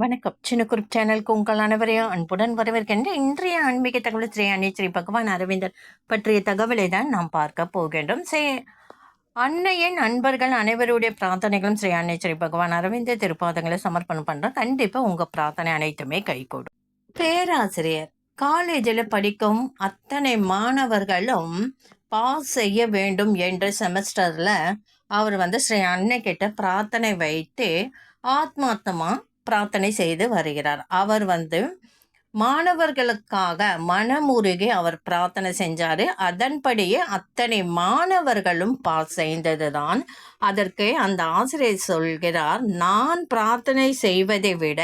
வணக்கம். சின்ன குரூப் சேனலுக்கு உங்கள் அனைவரையும் அன்புடன் வரவேற்கின்ற இன்றைய ஆன்மீக தகவல் ஸ்ரீ அன்னை ஸ்ரீ பகவான் அரவிந்தர் பற்றிய தகவலை தான் நாம் பார்க்க போகின்றோம். ஸ்ரீ அன்னையின் நண்பர்கள் அனைவருடைய பிரார்த்தனைகளும் ஸ்ரீ அன்னை ஸ்ரீ பகவான் அரவிந்தர் திருப்பாதங்களை சமர்ப்பணம் பண்ணுறோம் கண்டிப்பாக உங்கள் பிரார்த்தனை அனைத்துமே கைகூடும். பேராசிரியர் காலேஜில் படிக்கும் அத்தனை மாணவர்களும் பாஸ் செய்ய வேண்டும் என்ற செமஸ்டரில் அவர் வந்து ஸ்ரீ அன்னை கிட்ட பிரார்த்தனை வைத்து ஆத்மார்த்தமாக பிரார்த்தனை செய்து வருகிறார். அவர் வந்து மாணவர்களுக்காக மனமுருகி அவர் பிரார்த்தனை செஞ்சார். அதன்படியே அத்தனை மாணவர்களும் பாஸ் செய்ததுதான். அதற்கு அந்த ஆசிரியர் சொல்கிறார் நான் பிரார்த்தனை செய்வதை விட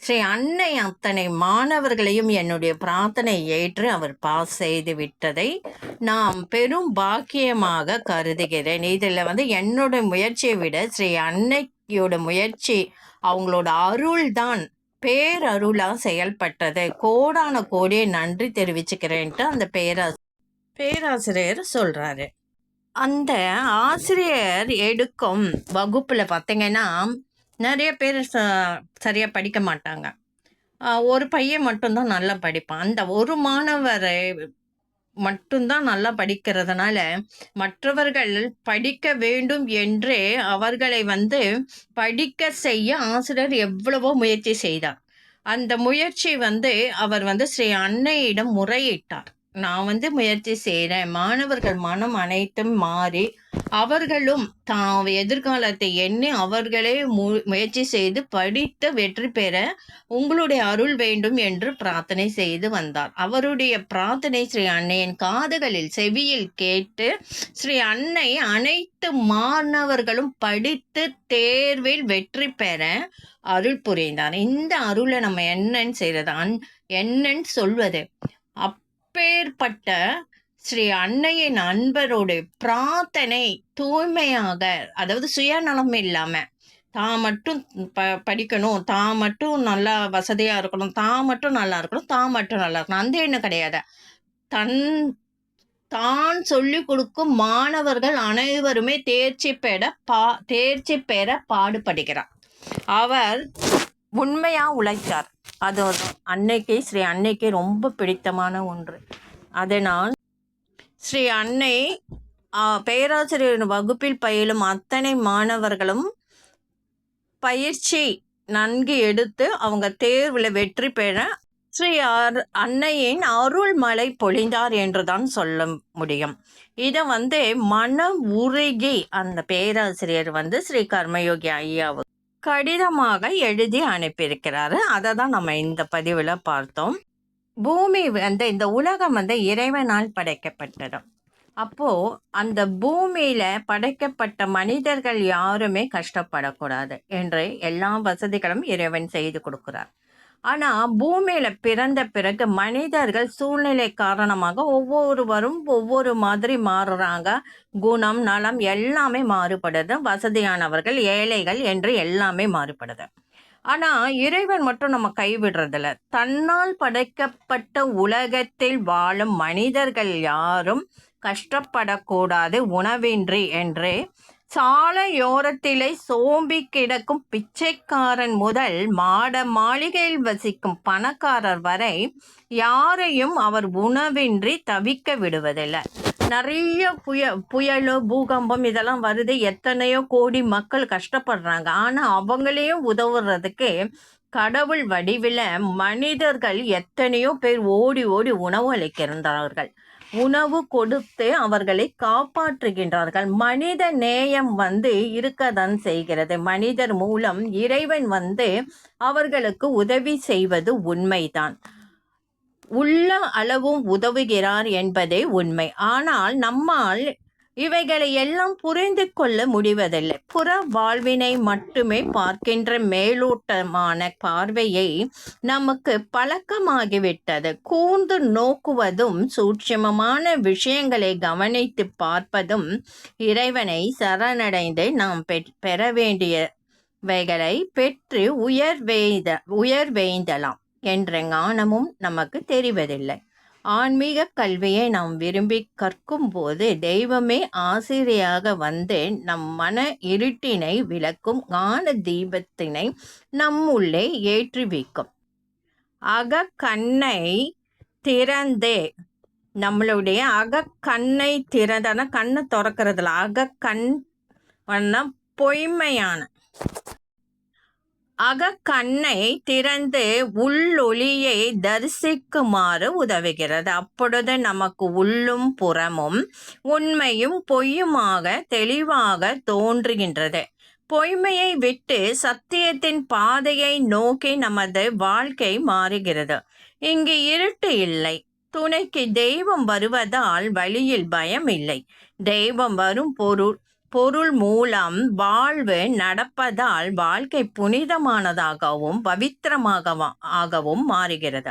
ஸ்ரீ அன்னை அத்தனை மாணவர்களையும் என்னுடைய பிரார்த்தனை ஏற்று அவர் பாஸ் செய்து விட்டதை நாம் பெரும் பாக்கியமாக கருதுகிறேன். இதில் வந்து என்னுடைய முயற்சியை விட ஸ்ரீ அன்னை யோட முயற்சி அவங்களோட அருள் தான் பேரருளா செயல்பட்டது. கோடான கோடியை நன்றி தெரிவிச்சுக்கிறேன்ட்டு அந்த பேராசி பேராசிரியர் சொல்றாரு. அந்த ஆசிரியர் எடுக்கும் வகுப்புல பார்த்தீங்கன்னா நிறைய பேர் ச சரியாக படிக்க மாட்டாங்க. ஒரு பையன் மட்டும்தான் நல்லா படிப்பான். அந்த ஒரு மாணவரை மட்டும்தான் நல்லா படிக்கிறதுனால மற்றவர்கள் படிக்க வேண்டும் என்றே அவர்களை வந்து படிக்க செய்ய ஆசிரியர் எவ்வளவோ முயற்சி செய்தார். அந்த முயற்சி வந்து அவர் வந்து ஸ்ரீ அன்னையிடம் முறையிட்டார். நான் வந்து முயற்சி செய்கிறேன் மாணவர்கள் மனம் அனைத்தும் மாறி அவர்களும் தான் எதிர்காலத்தை எண்ணி அவர்களே மு முயற்சி செய்து படித்து வெற்றி பெற உங்களுடைய அருள் வேண்டும் என்று பிரார்த்தனை செய்து வந்தார். அவருடைய பிரார்த்தனை ஸ்ரீ அன்னையின் காதுகளில் செவியில் கேட்டு ஸ்ரீ அன்னை அனைத்து மாணவர்களும் படித்து தேர்வில் வெற்றி பெற அருள் புரிந்தார். இந்த அருளை நம்ம என்னன்னு செய்யறது அன் என்னன்னு சொல்வது? அப் அப்பேற்பட்ட ஸ்ரீ அன்னையின் அன்பருடைய பிரார்த்தனை தூய்மையாக அதாவது சுயநலம் இல்லாம தான் மட்டும் ப படிக்கணும் தான் மட்டும் நல்லா வசதியாக இருக்கணும் தான் மட்டும் நல்லா இருக்கணும் தான் மட்டும் நல்லா இருக்கணும். அந்த எண்ணம் கிடையாது. தன் தான் சொல்லிக் கொடுக்கும் மாணவர்கள் அனைவருமே தேர்ச்சி பெற பா தேர்ச்சி பெற பாடுபடுகிறார். அவர் உண்மையாக உழைத்தார். அது அன்னைக்கு ஸ்ரீ அன்னைக்கு ரொம்ப பிடித்தமான ஒன்று. அதனால் ஸ்ரீ அன்னை பேராசிரியர் வகுப்பில் பயிலும் அத்தனை மாணவர்களும் பயிற்சி நன்கு எடுத்து அவங்க தேர்வில் வெற்றி பெற ஸ்ரீ அர் அன்னையின் அருள்மலை பொழிந்தார் என்றுதான் சொல்ல முடியும். இதை வந்து மனம் உருகி அந்த பேராசிரியர் வந்து ஸ்ரீ கர்மயோகி ஐயாவுக்கு கடிதமாக எழுதி அனுப்பியிருக்கிறாரு. அதை தான் நம்ம இந்த பதிவில் பார்த்தோம். பூமி வந்து இந்த உலகம் வந்து இறைவனால் படைக்கப்பட்டது. அப்போது அந்த பூமியில் படைக்கப்பட்ட மனிதர்கள் யாருமே கஷ்டப்படக்கூடாது என்று எல்லா வசதிகளும் இறைவன் செய்து கொடுக்கிறார். ஆனால் பூமியில் பிறந்த பிறகு மனிதர்கள் சூழ்நிலை காரணமாக ஒவ்வொருவரும் ஒவ்வொரு மாதிரி மாறுறாங்க. குணம் நலம் எல்லாமே மாறுபடுது. வசதியானவர்கள் ஏழைகள் என்று எல்லாமே மாறுபடுது. ஆனால் இறைவன் மட்டும் நம்ம கைவிடுறதில்ல. தன்னால் படைக்கப்பட்ட உலகத்தில் வாழும் மனிதர்கள் யாரும் கஷ்டப்படக்கூடாது உணவின்றி என்று சாலையோரத்திலே சோம்பி கிடக்கும் பிச்சைக்காரன் முதல் மாட மாளிகையில் வசிக்கும் பணக்காரர் வரை யாரையும் அவர் உணவின்றி தவிக்க விடுவதில்லை. நிறைய புய புயல் பூகம்பம் இதெல்லாம் வருது. எத்தனையோ கோடி மக்கள் கஷ்டப்படுறாங்க. ஆனால் அவங்களையும் உதவுறதுக்கு கடவுள் வடிவில் மனிதர்கள் எத்தனையோ பேர் ஓடி ஓடி உணவு அளிக்கின்றார்கள். உணவு கொடுத்து அவர்களை காப்பாற்றுகின்றார்கள். மனித நேயம் வந்து இருக்கதான் செய்கிறது. மனிதர் மூலம் இறைவன் வந்து அவர்களுக்கு உதவி செய்வது உண்மைதான். உள்ள அளவும் உதவுகிறார் என்பதே உண்மை. ஆனால் நம்மால் இவைகளை எல்லாம் புரிந்து கொள்ள முடிவதில்லை. புற வாழ்வினை மட்டுமே பார்க்கின்ற மேலோட்டமான பார்வையை நமக்கு பழக்கமாகிவிட்டது. கூர்ந்து நோக்குவதும் சூட்சமமான விஷயங்களை கவனித்து பார்ப்பதும் இறைவனை சரணடைந்து நாம் பெற்- பெற வேண்டியவைகளை பெற்று உயர்வெய்த உயர்வெய்தலாம் என்ற ஞானமும் நமக்கு தெரிவதில்லை. ஆன்மீக கல்வியை நாம் விரும்பி கற்கும் போது தெய்வமே ஆசிரியராக வந்து நம் மன இருட்டினை விளக்கும் ஞான தீபத்தினை நம்முள்ளே ஏற்றி வைக்கும் அகக்கண்ணை திறந்தே. நம்மளுடைய அகக்கண்ணை திறந்தான கண்ணை திறக்கிறதுல அகக்கண் பொய்மையான. அகக்கண்ணை திறந்து உள்ளொளியை தரிசிக்குமாறு உதவுகிறது. அப்பொழுது நமக்கு உள்ளும் புறமும் உண்மையும் பொய்யுமாக தெளிவாக தோன்றுகின்றது. பொய்மையை விட்டு சத்தியத்தின் பாதையை நோக்கி நமது வாழ்க்கை மாறுகிறது. இங்கு இருட்டு இல்லை. துணைக்கு தெய்வம் வருவதால் வழியில் பயம் இல்லை. தெய்வம் வரும் பொருள் பொருள் மூலம் வாழ்வு நடப்பதால் வாழ்க்கை புனிதமானதாகவும் பவித்திரமாக ஆகவும் மாறுகிறது.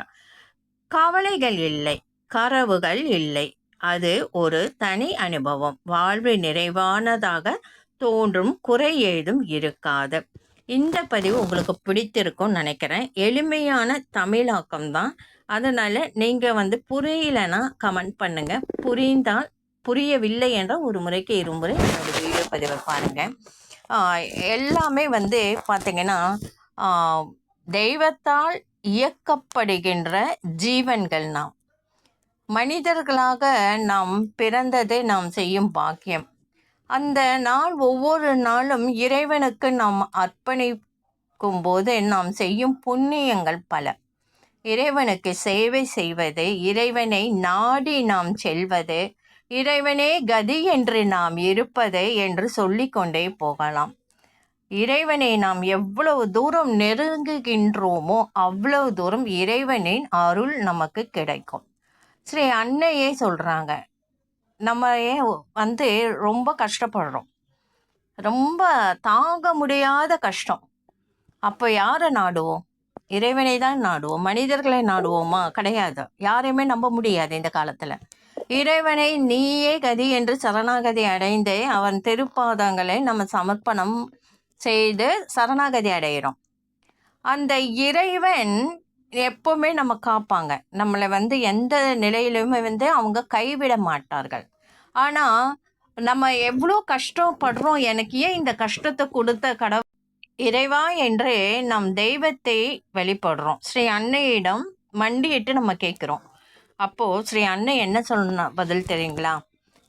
கவலைகள் இல்லை கரவுகள் இல்லை. அது ஒரு தனி அனுபவம். வாழ்வு நிறைவானதாக தோன்றும் குறை ஏதும் இருக்காது. இந்த பதிவு உங்களுக்கு பிடித்திருக்கும்னு நினைக்கிறேன். எளிமையான தமிழாக்கம் தான். அதனால் நீங்கள் வந்து புரியலைன்னா கமெண்ட் பண்ணுங்கள் புரிந்தால் புரியவில்லை என்றால் ஒரு முறைக்கு இருமுறை என்னோடய வீடியோ பதிவை பாருங்கள் எல்லாமே வந்து பார்த்திங்கன்னா தெய்வத்தால் இயக்கப்படுகின்ற ஜீவன்கள் நாம் மனிதர்களாக நாம் பிறந்ததே நாம் செய்யும் பாக்கியம். அந்த நாள் ஒவ்வொரு நாளும் இறைவனுக்கு நாம் அர்ப்பணிக்கும் போது நாம் செய்யும் புண்ணியங்கள் பல. இறைவனுக்கு சேவை செய்வது இறைவனை நாடி நாம் செல்வது இறைவனே கதி என்று நாம் இருப்பதை என்று சொல்லிக்கொண்டே போகலாம். இறைவனை நாம் எவ்வளவு தூரம் நெருங்குகின்றோமோ அவ்வளவு தூரம் இறைவனின் அருள் நமக்கு கிடைக்கும். ஸ்ரீ அன்னையே சொல்கிறாங்க நம்ம வந்து ரொம்ப கஷ்டப்படுறோம். ரொம்ப தாங்க முடியாத கஷ்டம். அப்போ யாரை நாடுவோம்? இறைவனை தான் நாடுவோம். மனிதர்களை நாடுவோமா? கிடையாது. யாரையுமே நம்ப முடியாது இந்த காலத்தில். இறைவனை நீயே கதி என்று சரணாகதி அடைந்து அவன் திருப்பாதங்களை நம்ம சமர்ப்பணம் செய்து சரணாகதி அடைகிறோம் அந்த இறைவன் எப்போவுமே நம்ம காப்பாங்க. நம்மளை வந்து எந்த நிலையிலுமே வந்து அவங்க கைவிட மாட்டார்கள். ஆனால் நம்ம எவ்வளோ கஷ்டப்படுறோம் எனக்கு ஏன் இந்த கஷ்டத்தை கொடுத்த கடவுள்? இறைவா என்று நம் தெய்வத்தை வெளிப்படுறோம். ஸ்ரீ அன்னையிடம் மண்டியிட்டு நம்ம கேட்குறோம். அப்போது ஸ்ரீ அண்ணன் என்ன சொன்னா பதில் தெரியுங்களா?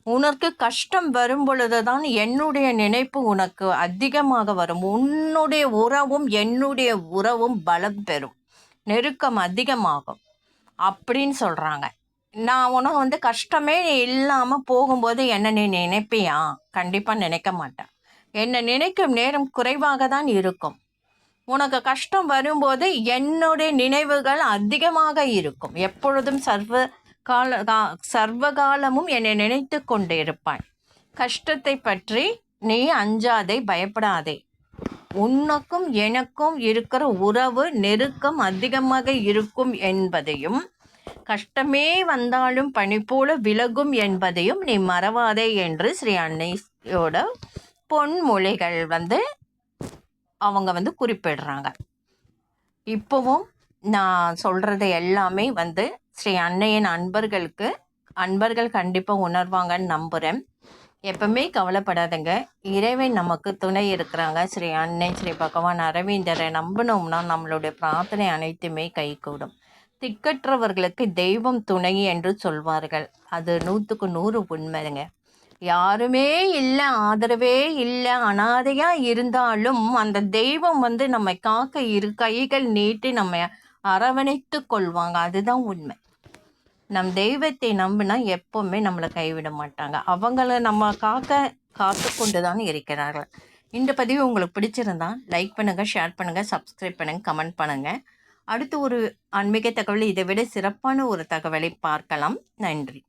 உனக்கு கஷ்டம் வரும் பொழுது தான் என்னுடைய நினைப்பு உனக்கு அதிகமாக வரும். உன்னுடைய உறவும் என்னுடைய உறவும் பலம் பெறும். நெருக்கம் அதிகமாகும். அப்படின்னு சொல்கிறாங்க நான் உனக்கு வந்து கஷ்டமே இல்லாமல் போகும்போது என்ன நீ நினைப்பியா? கண்டிப்பாக நினைக்க மாட்டேன். என்னை நினைக்கும் நேரம் குறைவாக தான் இருக்கும். உனக்கு கஷ்டம் வரும்போது என்னுடைய நினைவுகள் அதிகமாக இருக்கும். எப்பொழுதும் சர்வ கால சர்வகாலமும் என்னை நினைத்து கொண்டு இருப்பாய் கஷ்டத்தை பற்றி நீ அஞ்சாதே பயப்படாதே. உனக்கும் எனக்கும் இருக்கிற உறவு நெருக்கம் அதிகமாக இருக்கும் என்பதையும் கஷ்டமே வந்தாலும் பணி போல விலகும் என்பதையும் நீ மறவாதே என்று ஸ்ரீ அன்னையோட பொன்மொழிகள் வந்து அவங்க வந்து குறிப்பிடுறாங்க. இப்போவும் நான் சொல்கிறது எல்லாமே வந்து ஸ்ரீ அன்னையின் அன்பர்களுக்கு அன்பர்கள் கண்டிப்பாக உணர்வாங்கன்னு நம்புகிறேன் எப்பவுமே கவலைப்படாதங்க. இறைவன் நமக்கு துணை இருக்கிறாங்க. ஸ்ரீ அன்னை ஸ்ரீ பகவான் அரவிந்தரை நம்பினோம்னா நம்மளுடைய பிரார்த்தனை அனைத்துமே கைகூடும். திக்கற்றவர்களுக்கு தெய்வம் துணை என்று சொல்வார்கள். அது நூற்றுக்கு நூறு உண்மைங்க. யாருமே இல்லை ஆதரவே இல்லை அனாதையாக இருந்தாலும் அந்த தெய்வம் வந்து நம்மை காக்க இரு கைகள் நீட்டி நம்ம அரவணைத்து கொள்வாங்க. அதுதான் உண்மை. நம் தெய்வத்தை நம்பினா எப்போவுமே நம்மளை கைவிட மாட்டாங்க. அவங்கள நம்ம காக்க காத்து கொண்டு தான் இருக்கிறார்கள். இந்த பதிவு உங்களுக்கு பிடிச்சிருந்தா லைக் பண்ணுங்கள் ஷேர் பண்ணுங்கள் சப்ஸ்கிரைப் பண்ணுங்கள் கமெண்ட் பண்ணுங்கள் அடுத்து ஒரு ஆன்மீக தகவல் இதை விட சிறப்பான ஒரு தகவலை பார்க்கலாம். நன்றி.